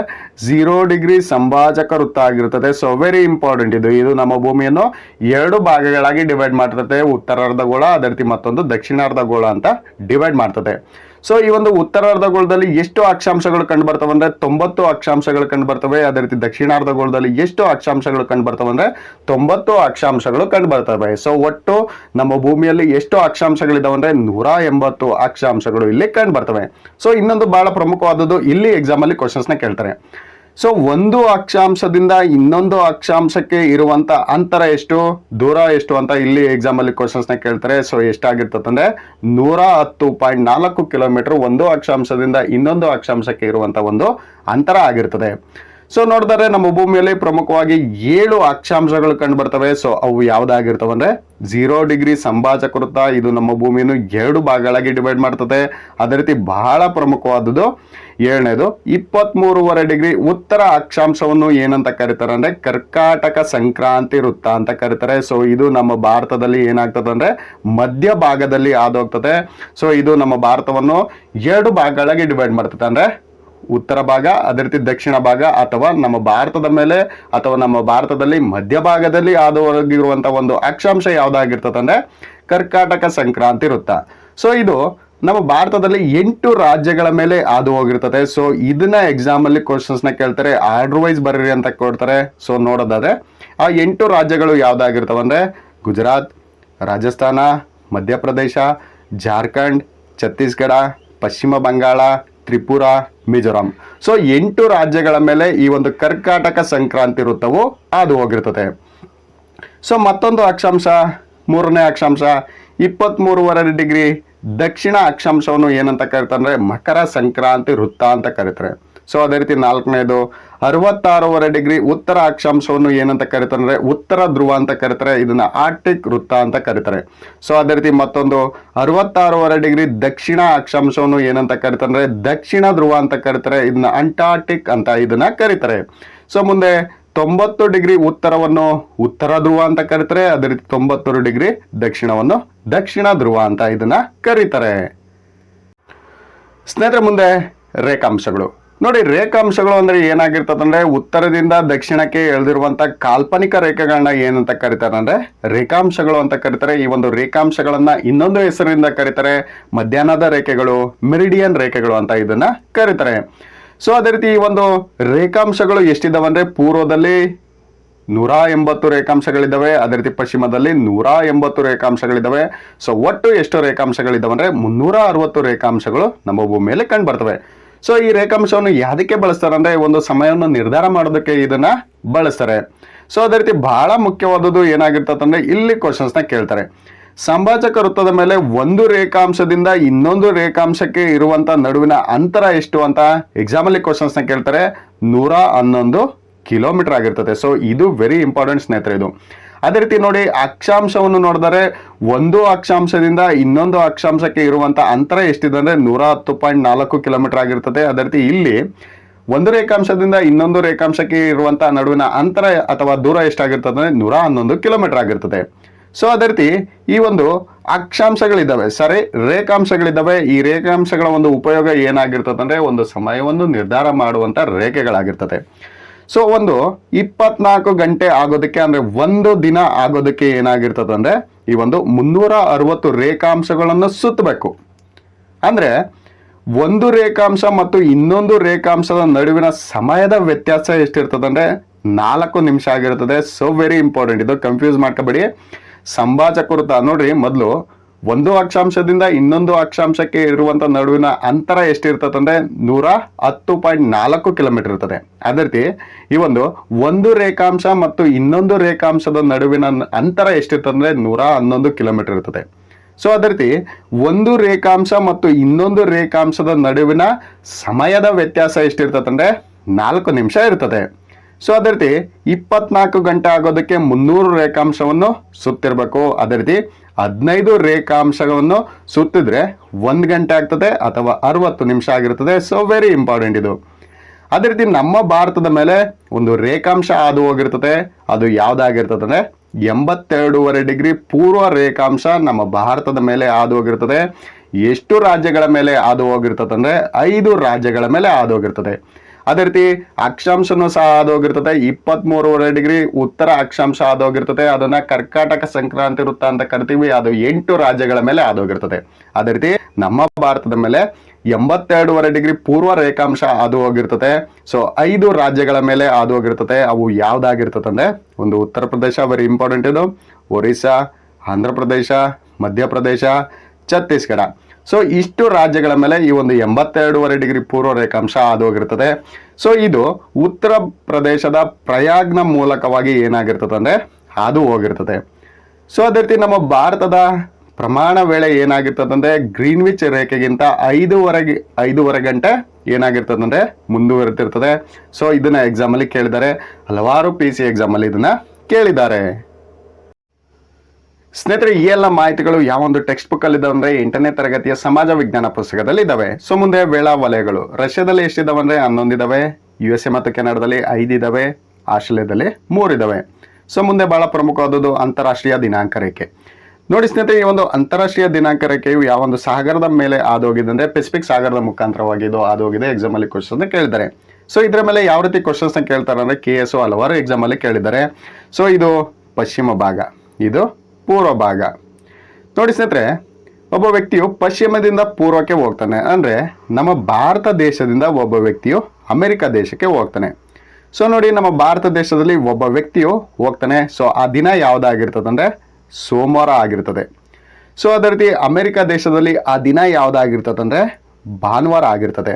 ಝೀರೋ ಡಿಗ್ರಿ ಸಂಭಾಜಕ ವೃತ್ತ ಆಗಿರ್ತದೆ. ಸೊ ವೆರಿ ಇಂಪಾರ್ಟೆಂಟ್ ಇದು. ಇದು ನಮ್ಮ ಭೂಮಿಯನ್ನು ಎರಡು ಭಾಗಗಳಾಗಿ ಡಿವೈಡ್ ಮಾಡ್ತದೆ. ಉತ್ತರಾರ್ಧಗೋಳ ಅದೇ ರೀತಿ ಮತ್ತೊಂದು ದಕ್ಷಿಣಾರ್ಧಗೋಳ ಅಂತ ಡಿವೈಡ್ ಮಾಡ್ತದೆ. ಸೊ ಈ ಒಂದು ಉತ್ತರಾರ್ಧಗೋಳದಲ್ಲಿ ಎಷ್ಟು ಅಕ್ಷಾಂಶಗಳು ಕಂಡು ಬರ್ತವೆ ಅಂದ್ರೆ ತೊಂಬತ್ತು ಅಕ್ಷಾಂಶಗಳು ಕಂಡು ಬರ್ತವೆ ಅದೇ ರೀತಿ ದಕ್ಷಿಣಾರ್ಧಗೋಳದಲ್ಲಿ ಎಷ್ಟು ಅಕ್ಷಾಂಶಗಳು ಕಂಡು ಬರ್ತವೆ ಅಂದ್ರೆ ತೊಂಬತ್ತು ಅಕ್ಷಾಂಶಗಳು ಕಂಡು ಬರ್ತವೆ ಸೊ ಒಟ್ಟು ನಮ್ಮ ಭೂಮಿಯಲ್ಲಿ ಎಷ್ಟು ಅಕ್ಷಾಂಶಗಳಿದಾವೆ ಅಂದ್ರೆ ನೂರ ಎಂಬತ್ತು ಅಕ್ಷಾಂಶಗಳು ಇಲ್ಲಿ ಕಂಡು ಬರ್ತವೆ ಸೊ ಇನ್ನೊಂದು ಬಹಳ ಪ್ರಮುಖವಾದದ್ದು ಇಲ್ಲಿ ಎಕ್ಸಾಮ್ ಅಲ್ಲಿ ಕ್ವಶನ್ಸ್ನ ಕೇಳ್ತಾರೆ. ಸೊ ಒಂದು ಅಕ್ಷಾಂಶದಿಂದ ಇನ್ನೊಂದು ಅಕ್ಷಾಂಶಕ್ಕೆ ಇರುವಂತ ಅಂತರ ಎಷ್ಟು? ದೂರ ಎಷ್ಟು ಅಂತ ಇಲ್ಲಿ ಎಕ್ಸಾಮ್ ಅಲ್ಲಿ ಕ್ವಶನ್ಸ್ನ ಕೇಳ್ತಾರೆ. ಸೊ ಎಷ್ಟಾಗಿರ್ತದಂದ್ರೆ ನೂರ ಹತ್ತು ಪಾಯಿಂಟ್ ನಾಲ್ಕು ಕಿಲೋಮೀಟರ್ ಒಂದು ಅಕ್ಷಾಂಶದಿಂದ ಇನ್ನೊಂದು ಅಕ್ಷಾಂಶಕ್ಕೆ ಇರುವಂತ ಒಂದು ಅಂತರ ಆಗಿರ್ತದೆ. ಸೊ ನೋಡಿದರೆ ನಮ್ಮ ಭೂಮಿಯಲ್ಲಿ ಪ್ರಮುಖವಾಗಿ ಏಳು ಅಕ್ಷಾಂಶಗಳು ಕಂಡು ಬರ್ತವೆ ಸೊ ಅವು ಯಾವ್ದಾಗಿರ್ತವೆ ಅಂದ್ರೆ ಝೀರೋ ಡಿಗ್ರಿ ಸಂಭಾಜಕೃತ ಇದು ನಮ್ಮ ಭೂಮಿಯನ್ನು ಎರಡು ಭಾಗಗಳಾಗಿ ಡಿವೈಡ್ ಮಾಡ್ತದೆ. ಅದೇ ರೀತಿ ಬಹಳ ಪ್ರಮುಖವಾದದ್ದು ಏಳನೇದು, ಇಪ್ಪತ್ಮೂರುವರೆ ಡಿಗ್ರಿ ಉತ್ತರ ಅಕ್ಷಾಂಶವನ್ನು ಏನಂತ ಕರೀತಾರೆ ಅಂದ್ರೆ ಕರ್ಕಾಟಕ ಸಂಕ್ರಾಂತಿ ವೃತ್ತ ಅಂತ ಕರೀತಾರೆ. ಸೊ ಇದು ನಮ್ಮ ಭಾರತದಲ್ಲಿ ಏನಾಗ್ತದೆ ಅಂದ್ರೆ ಮಧ್ಯ ಭಾಗದಲ್ಲಿ ಹಾದೋಗ್ತದೆ ಸೊ ಇದು ನಮ್ಮ ಭಾರತವನ್ನು ಎರಡು ಭಾಗಗಳಾಗಿ ಡಿವೈಡ್ ಮಾಡ್ತದೆ. ಅಂದ್ರೆ ಉತ್ತರ ಭಾಗ, ಅದೇ ರೀತಿ ದಕ್ಷಿಣ ಭಾಗ ಅಥವಾ ನಮ್ಮ ಭಾರತದ ಮೇಲೆ ಅಥವಾ ನಮ್ಮ ಭಾರತದಲ್ಲಿ ಮಧ್ಯಭಾಗದಲ್ಲಿ ಹಾದು ಹೋಗಿರುವಂತ ಒಂದು ಅಕ್ಷಾಂಶ ಯಾವ್ದಾಗಿರ್ತದೆ ಅಂದ್ರೆ ಕರ್ಕಾಟಕ ಸಂಕ್ರಾಂತಿ ವೃತ್ತ. ಸೊ ಇದು ನಮ್ಮ ಭಾರತದಲ್ಲಿ ಎಂಟು ರಾಜ್ಯಗಳ ಮೇಲೆ ಹಾದು ಹೋಗಿರ್ತದೆ ಸೊ ಇದನ್ನ ಎಕ್ಸಾಮ್ ಅಲ್ಲಿ ಕ್ವಶನ್ಸ್ನ ಕೇಳ್ತಾರೆ ಆರ್ಡರ್ ವೈಸ್ ಬರೀರಿ ಅಂತ ಕೊಡ್ತಾರೆ. ಸೊ ನೋಡೋದಾದ್ರೆ, ಆ ಎಂಟು ರಾಜ್ಯಗಳು ಯಾವ್ದಾಗಿರ್ತವೆ ಅಂದ್ರೆ ಗುಜರಾತ್, ರಾಜಸ್ಥಾನ, ಮಧ್ಯಪ್ರದೇಶ, ಜಾರ್ಖಂಡ್, ಛತ್ತೀಸ್ಗಢ, ಪಶ್ಚಿಮ ಬಂಗಾಳ ತ್ರಿಪುರ, ಮಿಜೋರಾಂ. ಸೊ ಎಂಟು ರಾಜ್ಯಗಳ ಮೇಲೆ ಈ ಒಂದು ಕರ್ಕಾಟಕ ಸಂಕ್ರಾಂತಿ ವೃತ್ತವು ಹಾದು ಹೋಗಿರ್ತದೆ. ಸೊ ಮತ್ತೊಂದು ಅಕ್ಷಾಂಶ, ಮೂರನೇ ಅಕ್ಷಾಂಶ ಇಪ್ಪತ್ತ್ಮೂರುವರೆ ಡಿಗ್ರಿ ದಕ್ಷಿಣ ಅಕ್ಷಾಂಶವನ್ನು ಏನಂತ ಕರಿತಾರೆ ಅಂದ್ರೆ ಮಕರ ಸಂಕ್ರಾಂತಿ ವೃತ್ತ ಅಂತ ಕರೀತಾರೆ. ಸೊ ಅದೇ ರೀತಿ ನಾಲ್ಕನೇದು ಅರವತ್ತಾರೂವರೆ ಡಿಗ್ರಿ ಉತ್ತರ ಅಕ್ಷಾಂಶವನ್ನು ಏನಂತ ಕರೀತಾರೆ ಉತ್ತರ ಧ್ರುವ ಅಂತ ಕರೀತಾರೆ, ಇದನ್ನ ಆರ್ಟಿಕ್ ವೃತ್ತ ಅಂತ ಕರೀತಾರೆ. ಸೊ ಅದೇ ರೀತಿ ಮತ್ತೊಂದು ಅರವತ್ತಾರೂವರೆ ಡಿಗ್ರಿ ದಕ್ಷಿಣ ಅಕ್ಷಾಂಶವನ್ನು ಏನಂತ ಕರೀತಾರೆ ದಕ್ಷಿಣ ಧ್ರುವ ಅಂತ ಕರೀತಾರೆ, ಇದನ್ನ ಅಂಟಾರ್ಟಿಕ್ ಅಂತ ಇದನ್ನ ಕರೀತಾರೆ. ಸೊ ಮುಂದೆ ತೊಂಬತ್ತು ಡಿಗ್ರಿ ಉತ್ತರವನ್ನು ಉತ್ತರ ಧ್ರುವ ಅಂತ ಕರೀತಾರೆ, ಅದೇ ರೀತಿ ತೊಂಬತ್ತೊಂದು ಡಿಗ್ರಿ ದಕ್ಷಿಣವನ್ನು ದಕ್ಷಿಣ ಧ್ರುವ ಅಂತ ಇದನ್ನ ಕರೀತಾರೆ. ಸ್ನೇಹಿತರೆ, ಮುಂದೆ ರೇಖಾಂಶಗಳು. ನೋಡಿ, ರೇಖಾಂಶಗಳು ಅಂದ್ರೆ ಏನಾಗಿರ್ತದೆ ಅಂದ್ರೆ ಉತ್ತರದಿಂದ ದಕ್ಷಿಣಕ್ಕೆ ಎಳೆದಿರುವಂತ ಕಾಲ್ಪನಿಕ ರೇಖೆಗಳನ್ನ ಏನಂತ ಕರೀತಾರೆ ಅಂದ್ರೆ ರೇಖಾಂಶಗಳು ಅಂತ ಕರೀತಾರೆ. ಈ ಒಂದು ರೇಖಾಂಶಗಳನ್ನ ಇನ್ನೊಂದು ಹೆಸರಿಂದ ಕರೀತಾರೆ ಮಧ್ಯಾಹ್ನದ ರೇಖೆಗಳು, ಮೆರಿಡಿಯನ್ ರೇಖೆಗಳು ಅಂತ ಇದನ್ನ ಕರೀತಾರೆ. ಸೊ ಅದೇ ರೀತಿ ಈ ಒಂದು ರೇಖಾಂಶಗಳು ಎಷ್ಟಿದಾವೆ ಅಂದ್ರೆ ಪೂರ್ವದಲ್ಲಿ ನೂರ ಎಂಬತ್ತು ರೇಖಾಂಶಗಳಿದ್ದಾವೆ ಅದೇ ರೀತಿ ಪಶ್ಚಿಮದಲ್ಲಿ ನೂರ ಎಂಬತ್ತು ರೇಖಾಂಶಗಳಿದ್ದಾವೆ ಸೊ ಒಟ್ಟು ಎಷ್ಟು ರೇಖಾಂಶಗಳಿದ್ದಾವೆ ಅಂದ್ರೆ ಮುನ್ನೂರ ಅರವತ್ತು ರೇಖಾಂಶಗಳು ನಮ್ಮ ಭೂಮಿಯಲ್ಲಿ ಕಂಡು ಬರ್ತವೆ. ಸೊ ಈ ರೇಖಾಂಶವನ್ನು ಯಾವುದಕ್ಕೆ ಬಳಸ್ತಾರೆ ಅಂದರೆ ಒಂದು ಸಮಯವನ್ನು ನಿರ್ಧಾರ ಮಾಡೋದಕ್ಕೆ ಇದನ್ನು ಬಳಸ್ತಾರೆ. ಸೊ ಅದೇ ರೀತಿ ಬಹಳ ಮುಖ್ಯವಾದದ್ದು ಏನಾಗಿರ್ತದಂದ್ರೆ ಇಲ್ಲಿ ಕ್ವಶನ್ಸ್ನ ಕೇಳ್ತಾರೆ. ಸಂಭಾಜಕ ವೃತ್ತದ ಮೇಲೆ ಒಂದು ರೇಖಾಂಶದಿಂದ ಇನ್ನೊಂದು ರೇಖಾಂಶಕ್ಕೆ ಇರುವಂತ ನಡುವಿನ ಅಂತರ ಎಷ್ಟು ಅಂತ ಎಕ್ಸಾಮಲ್ಲಿ ಕ್ವಶನ್ಸ್ನ ಕೇಳ್ತಾರೆ. ನೂರ ಹನ್ನೊಂದು ಕಿಲೋಮೀಟರ್ ಆಗಿರ್ತದೆ. ಸೊ ಇದು ವೆರಿ ಇಂಪಾರ್ಟೆಂಟ್ ಸ್ನೇಹಿತರೆ ಇದು. ಅದೇ ರೀತಿ ನೋಡಿ ಅಕ್ಷಾಂಶವನ್ನು ನೋಡಿದರೆ ಒಂದು ಅಕ್ಷಾಂಶದಿಂದ ಇನ್ನೊಂದು ಅಕ್ಷಾಂಶಕ್ಕೆ ಇರುವಂತ ಅಂತರ ಎಷ್ಟಿದೆ ಅಂದ್ರೆ ನೂರ ಹತ್ತು ಪಾಯಿಂಟ್ ನಾಲ್ಕು ಕಿಲೋಮೀಟರ್ ಆಗಿರ್ತದೆ. ಅದೇ ರೀತಿ ಇಲ್ಲಿ ಒಂದು ರೇಖಾಂಶದಿಂದ ಇನ್ನೊಂದು ರೇಖಾಂಶಕ್ಕೆ ಇರುವಂತ ನಡುವಿನ ಅಂತರ ಅಥವಾ ದೂರ ಎಷ್ಟಾಗಿರ್ತದೆ ಅಂದ್ರೆ ನೂರ ಹನ್ನೊಂದು ಕಿಲೋಮೀಟರ್ ಆಗಿರ್ತದೆ. ಸೊ ಅದೇ ರೀತಿ ಈ ಒಂದು ಅಕ್ಷಾಂಶಗಳಿದ್ದಾವೆ. ಸರಿ, ರೇಖಾಂಶಗಳಿದ್ದಾವೆ. ಈ ರೇಖಾಂಶಗಳ ಒಂದು ಉಪಯೋಗ ಏನಾಗಿರ್ತದೆ ಅಂದ್ರೆ ಒಂದು ಸಮಯವನ್ನು ನಿರ್ಧಾರ ಮಾಡುವಂತ ರೇಖೆಗಳಾಗಿರ್ತದೆ. ಸೊ ಒಂದು ಇಪ್ಪತ್ನಾಲ್ಕು ಗಂಟೆ ಆಗೋದಕ್ಕೆ ಅಂದ್ರೆ ಒಂದು ದಿನ ಆಗೋದಕ್ಕೆ ಏನಾಗಿರ್ತದೆ ಅಂದ್ರೆ ಈ ಒಂದು ಮುನ್ನೂರ ಅರವತ್ತು ರೇಖಾಂಶಗಳನ್ನು ಸುತ್ತಬೇಕು. ಅಂದ್ರೆ ಒಂದು ರೇಖಾಂಶ ಮತ್ತು ಇನ್ನೊಂದು ರೇಖಾಂಶದ ನಡುವಿನ ಸಮಯದ ವ್ಯತ್ಯಾಸ ಎಷ್ಟಿರ್ತದೆ ಅಂದ್ರೆ ನಾಲ್ಕು ನಿಮಿಷ ಆಗಿರ್ತದೆ. ಸೊ ವೆರಿ ಇಂಪಾರ್ಟೆಂಟ್ ಇದು ಕನ್ಫ್ಯೂಸ್ ಮಾಡ್ಕೋಬೇಡಿ. ಸಂಭಾಜಕ ವೃತ್ತ ನೋಡ್ರಿ ಮೊದಲು ಒಂದು ಅಕ್ಷಾಂಶದಿಂದ ಇನ್ನೊಂದು ಅಕ್ಷಾಂಶಕ್ಕೆ ಇರುವಂತ ನಡುವಿನ ಅಂತರ ಎಷ್ಟಿರ್ತದೆ ಅಂದ್ರೆ ನೂರ ಹತ್ತು ಪಾಯಿಂಟ್ ನಾಲ್ಕು ಕಿಲೋಮೀಟರ್ ಇರ್ತದೆ. ಅದೇ ರೀತಿ ಈ ಒಂದು ಒಂದು ರೇಖಾಂಶ ಮತ್ತು ಇನ್ನೊಂದು ರೇಖಾಂಶದ ನಡುವಿನ ಅಂತರ ಎಷ್ಟಿರ್ತದೆ ಅಂದ್ರೆ ನೂರ ಹನ್ನೊಂದು ಕಿಲೋಮೀಟರ್ ಇರ್ತದೆ. ಸೊ ಅದೇ ರೀತಿ ಒಂದು ರೇಖಾಂಶ ಮತ್ತು ಇನ್ನೊಂದು ರೇಖಾಂಶದ ನಡುವಿನ ಸಮಯದ ವ್ಯತ್ಯಾಸ ಎಷ್ಟಿರ್ತದೆ ಅಂದ್ರೆ ನಾಲ್ಕು ನಿಮಿಷ ಇರ್ತದೆ. ಸೊ ಅದೇ ರೀತಿ ಇಪ್ಪತ್ನಾಲ್ಕು ಗಂಟೆ ಆಗೋದಕ್ಕೆ ಮುನ್ನೂರು ರೇಖಾಂಶವನ್ನು ಸುತ್ತಿರಬೇಕು. ಅದೇ ರೀತಿ ಹದಿನೈದು ರೇಖಾಂಶವನ್ನು ಸುತ್ತಿದ್ರೆ ಒಂದು ಗಂಟೆ ಆಗ್ತದೆ ಅಥವಾ ಅರವತ್ತು ನಿಮಿಷ ಆಗಿರ್ತದೆ. ಸೊ ವೆರಿ ಇಂಪಾರ್ಟೆಂಟ್ ಇದು. ಅದೇ ರೀತಿ ನಮ್ಮ ಭಾರತದ ಮೇಲೆ ಒಂದು ರೇಖಾಂಶ ಹಾದು ಹೋಗಿರ್ತದೆ. ಅದು ಯಾವ್ದಾಗಿರ್ತದೆ ಅಂದ್ರೆ ಎಂಬತ್ತೆರಡೂವರೆ ಡಿಗ್ರಿ ಪೂರ್ವ ರೇಖಾಂಶ ನಮ್ಮ ಭಾರತದ ಮೇಲೆ ಹಾದು ಹೋಗಿರ್ತದೆ. ಎಷ್ಟು ರಾಜ್ಯಗಳ ಮೇಲೆ ಹಾದು ಹೋಗಿರ್ತದೆ ಅಂದ್ರೆ ಐದು ರಾಜ್ಯಗಳ ಮೇಲೆ ಹಾದು ಹೋಗಿರ್ತದೆ. ಅದೇ ರೀತಿ ಅಕ್ಷಾಂಶನೂ ಸಹ ಹಾದೋಗಿರ್ತದೆ ಇಪ್ಪತ್ಮೂರುವರೆ ಡಿಗ್ರಿ ಉತ್ತರ ಅಕ್ಷಾಂಶ ಆದೋಗಿರ್ತದೆ. ಅದನ್ನ ಕರ್ಕಾಟಕ ಸಂಕ್ರಾಂತಿ ವೃತ್ತ ಅಂತ ಕರಿತೀವಿ. ಅದು ಎಂಟು ರಾಜ್ಯಗಳ ಮೇಲೆ ಆದೋಗಿರ್ತದೆ. ಅದೇ ರೀತಿ ನಮ್ಮ ಭಾರತದ ಮೇಲೆ ಎಂಬತ್ತೆರಡೂವರೆ ಡಿಗ್ರಿ ಪೂರ್ವ ರೇಖಾಂಶ ಅದು ಹೋಗಿರ್ತದೆ ಸೊ ಐದು ರಾಜ್ಯಗಳ ಮೇಲೆ ಅದು ಹೋಗಿರ್ತದೆ ಅವು ಯಾವ್ದಾಗಿರ್ತದೆ ಅಂದ್ರೆ ಒಂದು ಉತ್ತರ ಪ್ರದೇಶ ವೆರಿ ಇಂಪಾರ್ಟೆಂಟ್ ಇದು. ಒರಿಸ್ಸಾ, ಆಂಧ್ರ ಪ್ರದೇಶ ಮಧ್ಯಪ್ರದೇಶ ಛತ್ತೀಸ್ಗಢ. ಸೊ ಇಷ್ಟು ರಾಜ್ಯಗಳ ಮೇಲೆ ಈ ಒಂದು ಎಂಬತ್ತೆರಡೂವರೆ ಡಿಗ್ರಿ ಪೂರ್ವ ರೇಖಾಂಶ ಅದು ಹೋಗಿರ್ತದೆ ಸೊ ಇದು ಉತ್ತರ ಪ್ರದೇಶದ ಪ್ರಯಾಗ್ನ ಮೂಲಕವಾಗಿ ಏನಾಗಿರ್ತದೆ ಅಂದರೆ ಹಾದು ಹೋಗಿರ್ತದೆ. ಸೊ ಅದೇ ರೀತಿ ನಮ್ಮ ಭಾರತದ ಪ್ರಮಾಣ ವೇಳೆ ಏನಾಗಿರ್ತದೆ ಅಂದ್ರೆ ಗ್ರೀನ್ವಿಚ್ ರೇಖೆಗಿಂತ ಐದೂವರೆಗೆ ಐದೂವರೆ ಗಂಟೆ ಏನಾಗಿರ್ತದೆ ಅಂದ್ರೆ ಮುಂದುವರೆತಿರ್ತದೆ. ಸೊ ಇದನ್ನು ಎಕ್ಸಾಮಲ್ಲಿ ಕೇಳಿದ್ದಾರೆ. ಹಲವಾರು ಪಿ ಸಿ ಎಕ್ಸಾಮಲ್ಲಿ ಇದನ್ನ ಕೇಳಿದ್ದಾರೆ. ಸ್ನೇಹಿತರೆ, ಈ ಎಲ್ಲ ಮಾಹಿತಿಗಳು ಯಾವೊಂದು ಟೆಕ್ಸ್ಟ್ ಬುಕ್ ಅಲ್ಲಿ ಇದಾವೆ ಅಂದ್ರೆ ಎಂಟನೇ ತರಗತಿಯ ಸಮಾಜ ವಿಜ್ಞಾನ ಪುಸ್ತಕದಲ್ಲಿ ಇದಾವೆ. ಸೊ, ಮುಂದೆ ವೇಳಾ ವಲಯಗಳು. ರಷ್ಯಾದಲ್ಲಿ ಎಷ್ಟಿದಾವೆ ಅಂದ್ರೆ ಹನ್ನೊಂದಿದಾವೆ ಯು ಎಸ್ ಎ ಮತ್ತು ಕೆನಡಾದಲ್ಲಿ ಐದು ಇದಾವೆ ಆಸ್ಟ್ರೇಲಿಯಾದಲ್ಲಿ ಮೂರಿದಾವೆ. ಸೊ, ಮುಂದೆ ಬಹಳ ಪ್ರಮುಖವಾದದ್ದು ಅಂತಾರಾಷ್ಟ್ರೀಯ ದಿನಾಂಕ ರೇಖೆ. ನೋಡಿ ಸ್ನೇಹಿತರೆ, ಈ ಒಂದು ಅಂತಾರಾಷ್ಟ್ರೀಯ ದಿನಾಂಕ ರೇಖೆಯು ಯಾವ ಒಂದು ಸಾಗರದ ಮೇಲೆ ಆದೋಗಿದೆ ಅಂದ್ರೆ ಪೆಸಿಫಿಕ್ ಸಾಗರದ ಮುಖಾಂತರವಾಗಿ ಇದು ಆದೋಗಿದೆ ಎಕ್ಸಾಮ್ ಅಲ್ಲಿ ಅಂತ ಕೇಳಿದ್ದಾರೆ. ಸೊ, ಇದರ ಮೇಲೆ ಯಾವ ರೀತಿ ಕ್ವಶನ್ಸ್ ಕೇಳ್ತಾರೆ ಅಂದ್ರೆ ಕೆ ಎಸ್ ಹಲವಾರು ಎಕ್ಸಾಮ್ ಅಲ್ಲಿ ಕೇಳಿದ್ದಾರೆ. ಸೊ, ಇದು ಪಶ್ಚಿಮ ಭಾಗ. ಇದು ಪೂರ್ವ ಭಾಗ ನೋಡಿ ಸ್ನೇಹಿತರೆ, ಒಬ್ಬ ವ್ಯಕ್ತಿಯು ಪಶ್ಚಿಮದಿಂದ ಪೂರ್ವಕ್ಕೆ ಹೋಗ್ತಾನೆ. ಅಂದರೆ ನಮ್ಮ ಭಾರತ ದೇಶದಿಂದ ಒಬ್ಬ ವ್ಯಕ್ತಿಯು ಅಮೆರಿಕ ದೇಶಕ್ಕೆ ಹೋಗ್ತಾನೆ. ಸೊ ನೋಡಿ ನಮ್ಮ ಭಾರತ ದೇಶದಲ್ಲಿ ಒಬ್ಬ ವ್ಯಕ್ತಿಯು ಹೋಗ್ತಾನೆ. ಸೊ ಆ ದಿನ ಯಾವುದಾಗಿರ್ತದೆ ಅಂದರೆ ಸೋಮವಾರ ಆಗಿರ್ತದೆ. ಸೊ ಅದೇ ರೀತಿ ಅಮೆರಿಕ ದೇಶದಲ್ಲಿ ಆ ದಿನ ಯಾವುದಾಗಿರ್ತದೆ ಅಂದರೆ ಭಾನುವಾರ ಆಗಿರ್ತದೆ.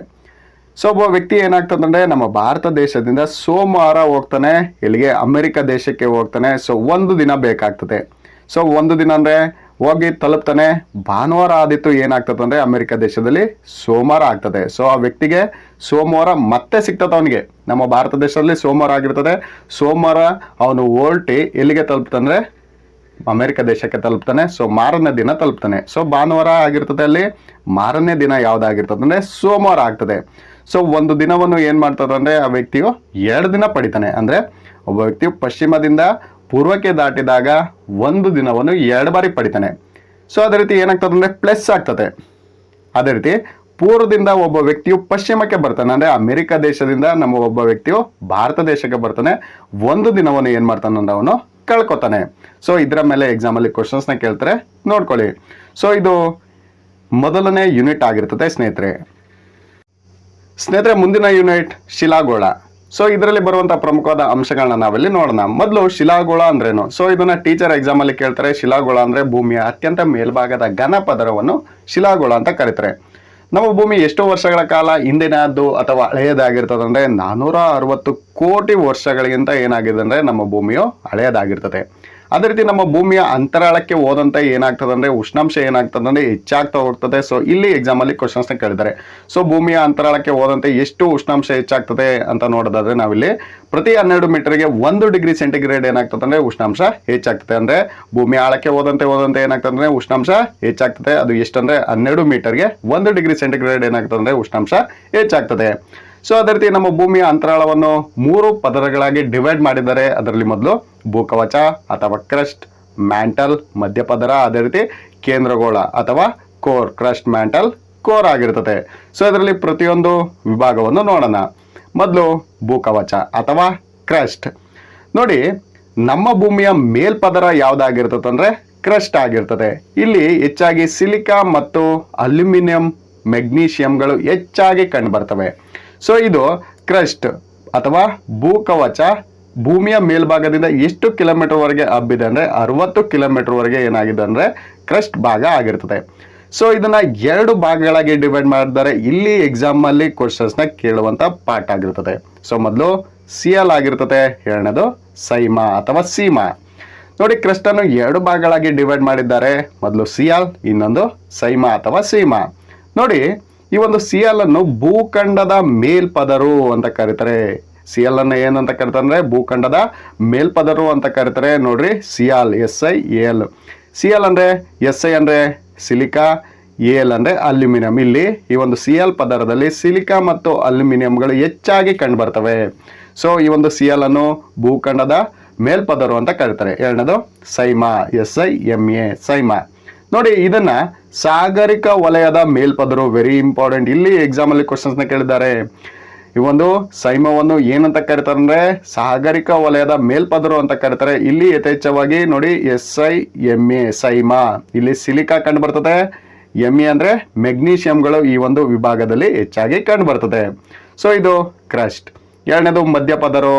ಸೊ ಒಬ್ಬ ವ್ಯಕ್ತಿ ಏನಾಗ್ತದೆ ಅಂದ್ರೆ ನಮ್ಮ ಭಾರತ ದೇಶದಿಂದ ಸೋಮವಾರ ಹೋಗ್ತಾನೆ. ಇಲ್ಲಿಗೆ ಅಮೆರಿಕ ದೇಶಕ್ಕೆ ಹೋಗ್ತಾನೆ. ಸೊ ಒಂದು ದಿನ ಬೇಕಾಗ್ತದೆ. ಸೊ ಒಂದು ದಿನ ಅಂದ್ರೆ ಹೋಗಿ ತಲುಪ್ತಾನೆ. ಭಾನುವಾರ ಆದಿತ್ತು ಏನಾಗ್ತದೆ ಅಂದರೆ ಅಮೆರಿಕ ದೇಶದಲ್ಲಿ ಸೋಮವಾರ ಆಗ್ತದೆ. ಸೊ ಆ ವ್ಯಕ್ತಿಗೆ ಸೋಮವಾರ ಮತ್ತೆ ಸಿಗ್ತದೆ ಅವನಿಗೆ. ನಮ್ಮ ಭಾರತ ದೇಶದಲ್ಲಿ ಸೋಮವಾರ ಆಗಿರ್ತದೆ. ಸೋಮವಾರ ಅವನು ಓಲ್ಟಿ ಎಲ್ಲಿಗೆ ತಲುಪ್ತಂದರೆ ಅಮೆರಿಕ ದೇಶಕ್ಕೆ ತಲುಪ್ತಾನೆ. ಸೊ ಮಾರನೇ ದಿನ ತಲುಪ್ತಾನೆ. ಸೊ ಭಾನುವಾರ ಆಗಿರ್ತದೆ ಅಲ್ಲಿ. ಮಾರನೇ ದಿನ ಯಾವುದಾಗಿರ್ತದೆ ಅಂದ್ರೆ ಸೋಮವಾರ ಆಗ್ತದೆ. ಸೊ ಒಂದು ದಿನವನ್ನು ಏನು ಮಾಡ್ತದೆ ಅಂದರೆ ಆ ವ್ಯಕ್ತಿಯು ಎರಡು ದಿನ ಪಡಿತಾನೆ. ಅಂದ್ರೆ ಒಬ್ಬ ವ್ಯಕ್ತಿಯು ಪಶ್ಚಿಮದಿಂದ ಪೂರ್ವಕ್ಕೆ ದಾಟಿದಾಗ ಒಂದು ದಿನವನ್ನು ಎರಡು ಬಾರಿ ಪಡಿತಾನೆ. ಸೊ ಅದೇ ರೀತಿ ಏನಾಗ್ತದೆ ಅಂದರೆ ಪ್ಲಸ್ ಆಗ್ತದೆ. ಅದೇ ರೀತಿ ಪೂರ್ವದಿಂದ ಒಬ್ಬ ವ್ಯಕ್ತಿಯು ಪಶ್ಚಿಮಕ್ಕೆ ಬರ್ತಾನೆ. ಅಂದರೆ ಅಮೆರಿಕ ದೇಶದಿಂದ ನಮ್ಮ ಒಬ್ಬ ವ್ಯಕ್ತಿಯು ಭಾರತ ದೇಶಕ್ಕೆ ಬರ್ತಾನೆ. ಒಂದು ದಿನವನ್ನು ಏನು ಮಾಡ್ತಾನೆ ಅಂದ್ರೆ ಅವನು ಕಳ್ಕೊತಾನೆ. ಸೊ ಇದರ ಮೇಲೆ ಎಕ್ಸಾಮಲ್ಲಿ ಕ್ವಶನ್ಸ್ನ ಕೇಳ್ತಾರೆ. ನೋಡ್ಕೊಳ್ಳಿ. ಸೊ ಇದು ಮೊದಲನೇ ಯೂನಿಟ್ ಆಗಿರ್ತದೆ ಸ್ನೇಹಿತರೆ. ಸ್ನೇಹಿತರೆ, ಮುಂದಿನ ಯೂನಿಟ್ ಶಿಲಾಗೋಳ. ಸೊ ಇದರಲ್ಲಿ ಬರುವಂತಹ ಪ್ರಮುಖವಾದ ಅಂಶಗಳನ್ನ ನಾವಿಲ್ಲಿ ನೋಡೋಣ. ಮೊದಲು ಶಿಲಾಗೋಳ ಅಂದ್ರೇನು? ಸೊ ಇದನ್ನ ಟೀಚರ್ ಎಕ್ಸಾಮ್ ಅಲ್ಲಿ ಕೇಳ್ತಾರೆ. ಶಿಲಾಗೋಳ ಅಂದ್ರೆ ಭೂಮಿಯ ಅತ್ಯಂತ ಮೇಲ್ಭಾಗದ ಘನ ಪದರವನ್ನು ಶಿಲಾಗೋಳ ಅಂತ ಕರೀತಾರೆ. ನಮ್ಮ ಭೂಮಿ ಎಷ್ಟೋ ವರ್ಷಗಳ ಕಾಲ ಹಿಂದಿನದ್ದು ಅಥವಾ ಹಳೆಯದಾಗಿರ್ತದೆ ಅಂದ್ರೆ ನಾನೂರ ಅರವತ್ತು ಕೋಟಿ ವರ್ಷಗಳಿಗಿಂತ ಏನಾಗಿದೆ ಅಂದ್ರೆ ನಮ್ಮ ಭೂಮಿಯು ಹಳೆಯದಾಗಿರ್ತದೆ. ಅದೇ ರೀತಿ ನಮ್ಮ ಭೂಮಿಯ ಅಂತರಾಳಕ್ಕೆ ಹೋದಂತೆ ಏನಾಗ್ತದೆ ಅಂದರೆ ಉಷ್ಣಾಂಶ ಏನಾಗ್ತದೆ ಅಂದ್ರೆ ಹೆಚ್ಚಾಗ್ತಾ ಹೋಗ್ತದೆ. ಸೊ ಇಲ್ಲಿ ಎಕ್ಸಾಮ್ ಅಲ್ಲಿ ಕ್ವಶನ್ಸ್ನ ಕೇಳಿದ್ದಾರೆ. ಸೊ ಭೂಮಿಯ ಅಂತರಾಳಕ್ಕೆ ಹೋದಂತೆ ಎಷ್ಟು ಉಷ್ಣಾಂಶ ಹೆಚ್ಚಾಗ್ತದೆ ಅಂತ ನೋಡೋದಾದ್ರೆ ನಾವಿಲ್ಲಿ ಪ್ರತಿ ಹನ್ನೆರಡು ಮೀಟರ್ಗೆ ಒಂದು ಡಿಗ್ರಿ ಸೆಂಟಿಗ್ರೇಡ್ ಏನಾಗ್ತದೆ ಅಂದರೆ ಉಷ್ಣಾಂಶ ಹೆಚ್ಚಾಗ್ತದೆ. ಅಂದ್ರೆ ಭೂಮಿಯ ಆಳಕ್ಕೆ ಹೋದಂತೆ ಹೋದಂತೆ ಏನಾಗ್ತದೆ ಅಂದರೆ ಉಷ್ಣಾಂಶ ಹೆಚ್ಚಾಗ್ತದೆ. ಅದು ಎಷ್ಟಂದ್ರೆ ಹನ್ನೆರಡು ಮೀಟರ್ಗೆ ಒಂದು ಡಿಗ್ರಿ ಸೆಂಟಿಗ್ರೇಡ್ ಏನಾಗ್ತದೆ ಅಂದರೆ ಉಷ್ಣಾಂಶ ಹೆಚ್ಚಾಗ್ತದೆ. ಸೊ ಅದೇ ರೀತಿ ನಮ್ಮ ಭೂಮಿಯ ಅಂತರಾಳವನ್ನು ಮೂರು ಪದರಗಳಾಗಿ ಡಿವೈಡ್ ಮಾಡಿದ್ದಾರೆ. ಅದರಲ್ಲಿ ಮೊದಲು ಭೂಕವಚ ಅಥವಾ ಕ್ರಸ್ಟ್ ಮ್ಯಾಂಟಲ್ ಮಧ್ಯಪದರ, ಅದೇ ರೀತಿ ಕೇಂದ್ರಗೋಳ ಅಥವಾ ಕೋರ್ ಕ್ರಸ್ಟ್ ಮ್ಯಾಂಟಲ್ ಕೋರ್ ಆಗಿರ್ತದೆ ಸೊ ಇದರಲ್ಲಿ ಪ್ರತಿಯೊಂದು ವಿಭಾಗವನ್ನು ನೋಡೋಣ. ಮೊದಲು ಭೂಕವಚ ಅಥವಾ ಕ್ರಸ್ಟ್ ನೋಡಿ, ನಮ್ಮ ಭೂಮಿಯ ಮೇಲ್ಪದರ ಯಾವುದಾಗಿರ್ತದೆ ಅಂದರೆ ಕ್ರಸ್ಟ್ ಆಗಿರ್ತದೆ. ಇಲ್ಲಿ ಹೆಚ್ಚಾಗಿ ಸಿಲಿಕಾ ಮತ್ತು ಅಲ್ಯೂಮಿನಿಯಂ, ಮೆಗ್ನೀಷಿಯಂಗಳು ಹೆಚ್ಚಾಗಿ ಕಂಡುಬರ್ತವೆ. ಸೊ ಇದು ಕ್ರಸ್ಟ್ ಅಥವಾ ಭೂಕವಚ, ಭೂಮಿಯ ಮೇಲ್ಭಾಗದಿಂದ ಎಷ್ಟು ಕಿಲೋಮೀಟರ್ ವರೆಗೆ ಹಬ್ಬಿದೆ ಅಂದ್ರೆ ಅರವತ್ತು ಕಿಲೋಮೀಟರ್ ವರೆಗೆ ಏನಾಗಿದೆ ಅಂದ್ರೆ ಕ್ರಸ್ಟ್ ಭಾಗ ಆಗಿರ್ತದೆ. ಸೊ ಇದನ್ನ ಎರಡು ಭಾಗಗಳಾಗಿ ಡಿವೈಡ್ ಮಾಡಿದ್ದಾರೆ ಇಲ್ಲಿ ಎಕ್ಸಾಮ್ ಅಲ್ಲಿ ಕೇಳುವಂಥ ಪಾಠ ಆಗಿರ್ತದೆ. ಸೊ ಮೊದಲು ಸಿಯಲ್ ಆಗಿರ್ತದೆ, ಎರಡನೇದು ಸೈಮಾ ಅಥವಾ ಸೀಮಾ. ನೋಡಿ ಕ್ರಸ್ಟನ್ನು ಎರಡು ಭಾಗಗಳಾಗಿ ಡಿವೈಡ್ ಮಾಡಿದ್ದಾರೆ. ಮೊದಲು ಸಿಯಾಲ್ ಇನ್ನೊಂದು ಸೈಮಾ ಅಥವಾ ಸೀಮಾ. ನೋಡಿ ಈ ಒಂದು ಸಿಯಲ್ ಅನ್ನು ಭೂಖಂಡದ ಮೇಲ್ಪದರು ಅಂತ ಕರೀತಾರೆ. ಸಿಯಲ್ ಅನ್ನು ಏನಂತ ಕರೀತಾರೆ ಅಂದರೆ ಭೂಖಂಡದ ಮೇಲ್ಪದರು ಅಂತ ಕರೀತಾರೆ. ನೋಡ್ರಿ, sial S I L. Sial ಅಂದ್ರೆ ಎಸ್ ಐ ಅಂದ್ರೆ ಸಿಲಿಕಾ, ಎಲ್ ಅಂದ್ರೆ ಅಲ್ಯೂಮಿನಿಯಂ. ಇಲ್ಲಿ ಈ ಒಂದು ಸಿಯಲ್ ಪದರದಲ್ಲಿ ಸಿಲಿಕಾ ಮತ್ತು ಅಲ್ಯೂಮಿನಿಯಂಗಳು ಹೆಚ್ಚಾಗಿ ಕಂಡುಬರ್ತವೆ. ಸೊ, ಈ ಒಂದು ಸಿಯಲ್ ಅನ್ನು ಭೂಖಂಡದ ಮೇಲ್ಪದರು ಅಂತ ಕರೀತಾರೆ. ಎರಡನೇದು, sima S I M A, sima. ನೋಡಿ, ಇದನ್ನ ಸಾಗರಿಕ ವಲಯದ ಮೇಲ್ಪದರು. ವೆರಿ ಇಂಪಾರ್ಟೆಂಟ್ ಇಲ್ಲಿ ಎಕ್ಸಾಮಲ್ಲಿ ಅಲ್ಲಿ ಕ್ವಶನ್ಸ್ನ ಕೇಳಿದ್ದಾರೆ. ಈ ಒಂದು ಸೈಮವನ್ನು ಏನಂತ ಕರೀತಾರೆ ಅಂದರೆ, ಸಾಗರಿಕ ವಲಯದ ಮೇಲ್ಪದರು ಅಂತ ಕರೀತಾರೆ. ಇಲ್ಲಿ ಯಥೇಚ್ಛವಾಗಿ ನೋಡಿ S I M A sima. ಇಲ್ಲಿ ಸಿಲಿಕಾ ಕಂಡು ಬರ್ತದೆ. ಎಂ ಎ ಅಂದ್ರೆ ಮೆಗ್ನೀಷಿಯಂಗಳು ಈ ಒಂದು ವಿಭಾಗದಲ್ಲಿ ಹೆಚ್ಚಾಗಿ ಕಂಡು ಬರ್ತದೆ. ಸೊ ಇದು ಕ್ರಸ್ಟ್ ಎರಡನೇದು ಮಧ್ಯಪದರು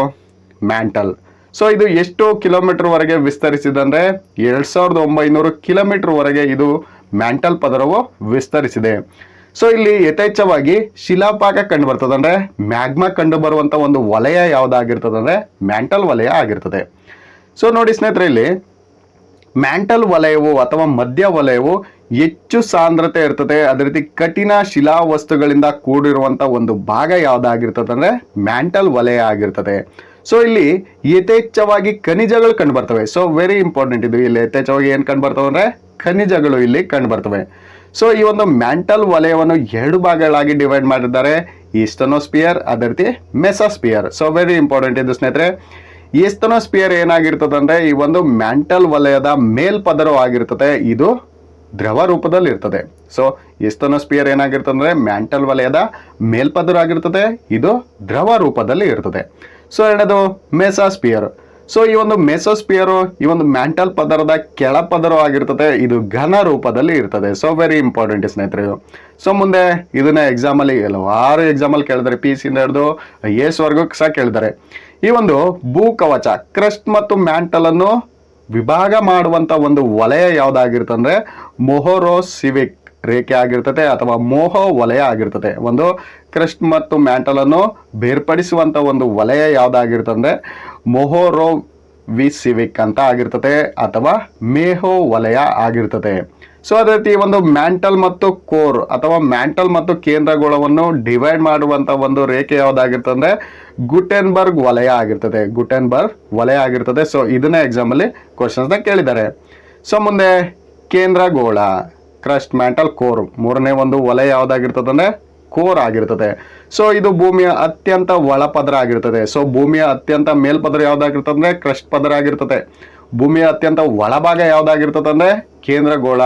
ಮ್ಯಾಂಟಲ್ ಸೊ ಇದು ಎಷ್ಟು ಕಿಲೋಮೀಟರ್ ವರೆಗೆ ವಿಸ್ತರಿಸಿದಂದ್ರೆ ಎರಡು ಸಾವಿರದ ಒಂಬೈನೂರು ಕಿಲೋಮೀಟರ್ ವರೆಗೆ ಇದು ಮ್ಯಾಂಟಲ್ ಪದರವು ವಿಸ್ತರಿಸಿದೆ. ಸೊ ಇಲ್ಲಿ ಯಥೇಚ್ಛವಾಗಿ ಶಿಲಾಪಾಕ ಕಂಡು ಬರ್ತದೆ ಅಂದ್ರೆ ಮ್ಯಾಗ್ಮಾ ಕಂಡು ಬರುವಂತ ಒಂದು ವಲಯ ಯಾವ್ದಾಗಿರ್ತದೆ ಅಂದ್ರೆ ಮ್ಯಾಂಟಲ್ ವಲಯ ಆಗಿರ್ತದೆ. ಸೊ ನೋಡಿ ಸ್ನೇಹಿತರೆ, ಇಲ್ಲಿ ಮ್ಯಾಂಟಲ್ ವಲಯವು ಅಥವಾ ಮಧ್ಯ ವಲಯವು ಹೆಚ್ಚು ಸಾಂದ್ರತೆ ಇರ್ತದೆ. ಅದೇ ರೀತಿ ಕಠಿಣ ಶಿಲಾ ವಸ್ತುಗಳಿಂದ ಕೂಡಿರುವಂಥ ಒಂದು ಭಾಗ ಯಾವುದಾಗಿರ್ತದೆ ಅಂದರೆ ಮ್ಯಾಂಟಲ್ ವಲಯ ಆಗಿರ್ತದೆ. ಸೊ ಇಲ್ಲಿ ಯಥೇಚ್ಛವಾಗಿ ಖನಿಜಗಳು ಕಂಡು ಬರ್ತವೆ ಸೊ ವೆರಿ ಇಂಪಾರ್ಟೆಂಟ್ ಇದು. ಇಲ್ಲಿ ಯಥೇಚ್ಛವಾಗಿ ಏನು ಕಂಡು ಬರ್ತವೆ ಅಂದ್ರೆ ಖನಿಜಗಳು ಇಲ್ಲಿ ಕಂಡು ಬರ್ತವೆ ಸೊ ಈ ಒಂದು ಮ್ಯಾಂಟಲ್ ವಲಯವನ್ನು ಎರಡು ಭಾಗಗಳಾಗಿ ಡಿವೈಡ್ ಮಾಡಿದ್ದಾರೆ. ಈಸ್ಟನೋಸ್ಪಿಯರ್ ಅದೇ ರೀತಿ ಮೆಸಾಸ್ಪಿಯರ್ ಸೊ ವೆರಿ ಇಂಪಾರ್ಟೆಂಟ್ ಇದು ಸ್ನೇಹಿತರೆ. ಈಸ್ತನೋಸ್ಪಿಯರ್ ಏನಾಗಿರ್ತದೆ ಅಂದರೆ, ಈ ಒಂದು ಮ್ಯಾಂಟಲ್ ವಲಯದ ಮೇಲ್ಪದರು ಆಗಿರ್ತದೆ. ಇದು ದ್ರವ ರೂಪದಲ್ಲಿ ಇರ್ತದೆ ಸೊ ಈಸ್ತನೋಸ್ಪಿಯರ್ ಏನಾಗಿರ್ತದೆ ಅಂದರೆ, ಮ್ಯಾಂಟಲ್ ವಲಯದ ಮೇಲ್ಪದರಾಗಿರ್ತದೆ. ಇದು ದ್ರವ ರೂಪದಲ್ಲಿ ಇರ್ತದೆ ಸೊ ಎರಡದು ಮೆಸಾಸ್ಪಿಯರ್ ಸೊ ಈ ಒಂದು ಮೆಸೋಸ್ಪಿಯರು ಈ ಒಂದು ಮ್ಯಾಂಟಲ್ ಪದರದ ಕೆಳಪದರು ಆಗಿರ್ತದೆ ಇದು ಘನ ರೂಪದಲ್ಲಿ ಇರ್ತದೆ. ಸೊ ವೆರಿ ಇಂಪಾರ್ಟೆಂಟ್ ಸ್ನೇಹಿತರೆ ಇದು. ಸೊ ಮುಂದೆ ಇದನ್ನ ಎಕ್ಸಾಮ್ ಅಲ್ಲಿ ಹಲವಾರು ಎಕ್ಸಾಮ್ ಅಲ್ಲಿ ಕೇಳಿದ್ದಾರೆ. ಪಿ ಸಿ ಹಿಡಿದು ಎಸ್ ವರ್ಗು ಸಹ ಕೇಳಿದ್ದಾರೆ. ಈ ಒಂದು ಭೂ ಕವಚ ಕ್ರಸ್ಟ್ ಮತ್ತು ಮ್ಯಾಂಟಲ್ ಅನ್ನು ವಿಭಾಗ ಮಾಡುವಂತ ಒಂದು ವಲಯ ಯಾವ್ದಾಗಿರ್ತಂದ್ರೆ ಮೊಹೋರೋಸಿವಿಕ್ ರೇಖೆ ಆಗಿರ್ತದೆ ಅಥವಾ ಮೋಹ ವಲಯ ಆಗಿರ್ತದೆ. ಒಂದು ಕ್ರಸ್ಟ್ ಮತ್ತು ಮ್ಯಾಂಟಲ್ ಅನ್ನು ಬೇರ್ಪಡಿಸುವಂತ ಒಂದು ವಲಯ ಯಾವ್ದಾಗಿರ್ತಂದ್ರೆ ಮೊಹೋರೋ ವಿಸಿವಿಕ್ ಅಂತ ಆಗಿರ್ತದೆ ಅಥವಾ ಮೇಹೋ ವಲಯ ಆಗಿರ್ತದೆ. ಸೊ ಅದೇ ರೀತಿ ಒಂದು ಮ್ಯಾಂಟಲ್ ಮತ್ತು ಕೋರ್ ಅಥವಾ ಮ್ಯಾಂಟಲ್ ಮತ್ತು ಕೇಂದ್ರಗೋಳವನ್ನು ಡಿವೈಡ್ ಮಾಡುವಂತ ಒಂದು ರೇಖೆ ಯಾವ್ದಾಗಿರ್ತದೆ ಅಂದ್ರೆ ಗುಟೆನ್ಬರ್ಗ್ ವಲಯ ಆಗಿರ್ತದೆ. ಗುಟೆನ್ಬರ್ಗ್ ವಲಯ ಆಗಿರ್ತದೆ. ಸೊ ಇದನ್ನ ಎಕ್ಸಾಮ್ ಅಲ್ಲಿ ಕ್ವಶನ್ಸ್ನ ಕೇಳಿದ್ದಾರೆ. ಸೊ ಮುಂದೆ ಕೇಂದ್ರಗೋಳ. Crust mantle core. ಮೂರನೇ ಒಂದು ವಲಯ ಯಾವ್ದಾಗಿರ್ತದೆ? ಅಂದರೆ ಕೋರ್ ಆಗಿರ್ತದೆ. ಸೊ ಇದು ಭೂಮಿಯ ಅತ್ಯಂತ ಒಳಪದರ ಆಗಿರ್ತದೆ. ಸೊ ಭೂಮಿಯ ಅತ್ಯಂತ ಮೇಲ್ಪದರ ಯಾವ್ದಾಗಿರ್ತದೆ? ಅಂದರೆ ಕ್ರಸ್ಟ್ ಪದರ ಆಗಿರ್ತದೆ. ಭೂಮಿಯ ಅತ್ಯಂತ ಒಳಭಾಗ ಯಾವ್ದಾಗಿರ್ತದೆ? ಕೇಂದ್ರ ಗೋಳ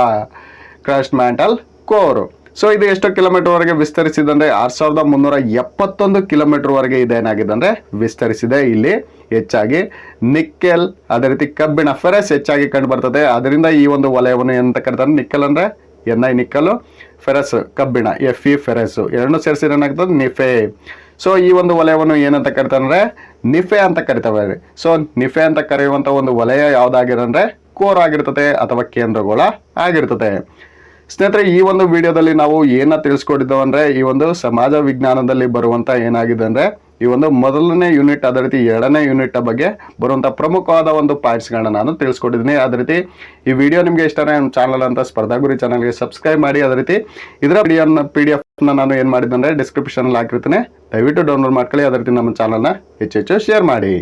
ಕ್ರಸ್ಟ್ ಮ್ಯಾಂಟಲ್ ಕೋರ್. ಸೊ ಇದು ಎಷ್ಟು ಕಿಲೋಮೀಟರ್ ವರೆಗೆ ವಿಸ್ತರಿಸಿದೆ ಅಂದ್ರೆ ಆರ್ ಸಾವಿರದ ಮುನ್ನೂರ ಎಪ್ಪತ್ತೊಂದು ಕಿಲೋಮೀಟರ್ ವರೆಗೆ ಇದೇನಾಗಿದೆ ಅಂದ್ರೆ ವಿಸ್ತರಿಸಿದೆ. ಇಲ್ಲಿ ಹೆಚ್ಚಾಗಿ ನಿಕ್ಕೆಲ್, ಅದೇ ರೀತಿ ಕಬ್ಬಿಣ ಫೆರೆಸ್ ಹೆಚ್ಚಾಗಿ ಕಂಡು ಬರ್ತದೆ. ಅದರಿಂದ ಈ ಒಂದು ವಲಯವನ್ನು ಎಂತ ಕರೀತಾರೆ ನಿಕ್ಕೆಲ್ ಅಂದ್ರೆ ಎನ್ ಐ ನಿಕ್ಕಲು ಫೆರಸ್, ಕಬ್ಬಿಣ, ಎಫ್ ಇ, ಫೆರಸ್. ಎರಡನ್ನೂ ಸೇರಿಸಿ ಏನಾಗ್ತದೆ? ನಿಫೆ. ಸೊ ಈ ಒಂದು ವಲಯವನ್ನು ಏನಂತ ಕರಿತಾರೆ ಅಂದ್ರೆ, ನಿಫೆ ಅಂತ ಕರಿತವೆ. ಸೊ ನಿಫೆ ಅಂತ ಕರೆಯುವಂತ ಒಂದು ವಲಯ ಯಾವ್ದಾಗಿರಂದ್ರೆ ಕೋರ್ ಆಗಿರ್ತದೆ ಅಥವಾ ಕೇಂದ್ರಗೋಳ ಆಗಿರ್ತದೆ. ಸ್ನೇಹಿತರೆ, ಈ ಒಂದು ವಿಡಿಯೋದಲ್ಲಿ ನಾವು ಏನ ತಿಳಿಸ್ಕೊಟ್ಟಿದ್ದೇವೆ ಅಂದ್ರೆ, ಈ ಒಂದು ಸಮಾಜ ವಿಜ್ಞಾನದಲ್ಲಿ ಬರುವಂತ ಏನಾಗಿದೆ ಅಂದ್ರೆ ಈ ಒಂದು ಮೊದಲನೇ ಯೂನಿಟ್ ಅದೇ ರೀತಿ ಎರಡನೇ ಯೂನಿಟ್ ಬಗ್ಗೆ ಬರುವಂಥ ಪ್ರಮುಖವಾದ ಒಂದು ಪಾಯಿಂಟ್ಸ್ಗಳನ್ನ ನಾನು ತಿಳಿಸ್ಕೊಟ್ಟಿದ್ದೀನಿ. ಅದೇ ರೀತಿ ಈ ವಿಡಿಯೋ ನಿಮಗೆ ಇಷ್ಟ ನಮ್ಮ ಚಾನಲ್ ಅಂತ ಸ್ಪರ್ಧಾ ಗುರಿ ಚಾನಲ್ಗೆ ಸಬ್ಸ್ಕ್ರೈಬ್ ಮಾಡಿ. ಅದೇ ರೀತಿ ಇದರ ವಿಡಿಯೋನ ಪಿ ಡಿ ಎಫ್ನ ನಾನು ಏನು ಮಾಡಿದ್ದೆ ಅಂದ್ರೆ ಡಿಸ್ಕ್ರಿಪ್ಷನ್ ಹಾಕಿರ್ತೀನಿ. ದಯವಿಟ್ಟು ಡೌನ್ಲೋಡ್ ಮಾಡ್ಕೊಳ್ಳಿ. ಅದೇ ರೀತಿ ನಮ್ಮ ಚಾನಲ್ನ ಹೆಚ್ಚು ಹೆಚ್ಚು ಶೇರ್ ಮಾಡಿ.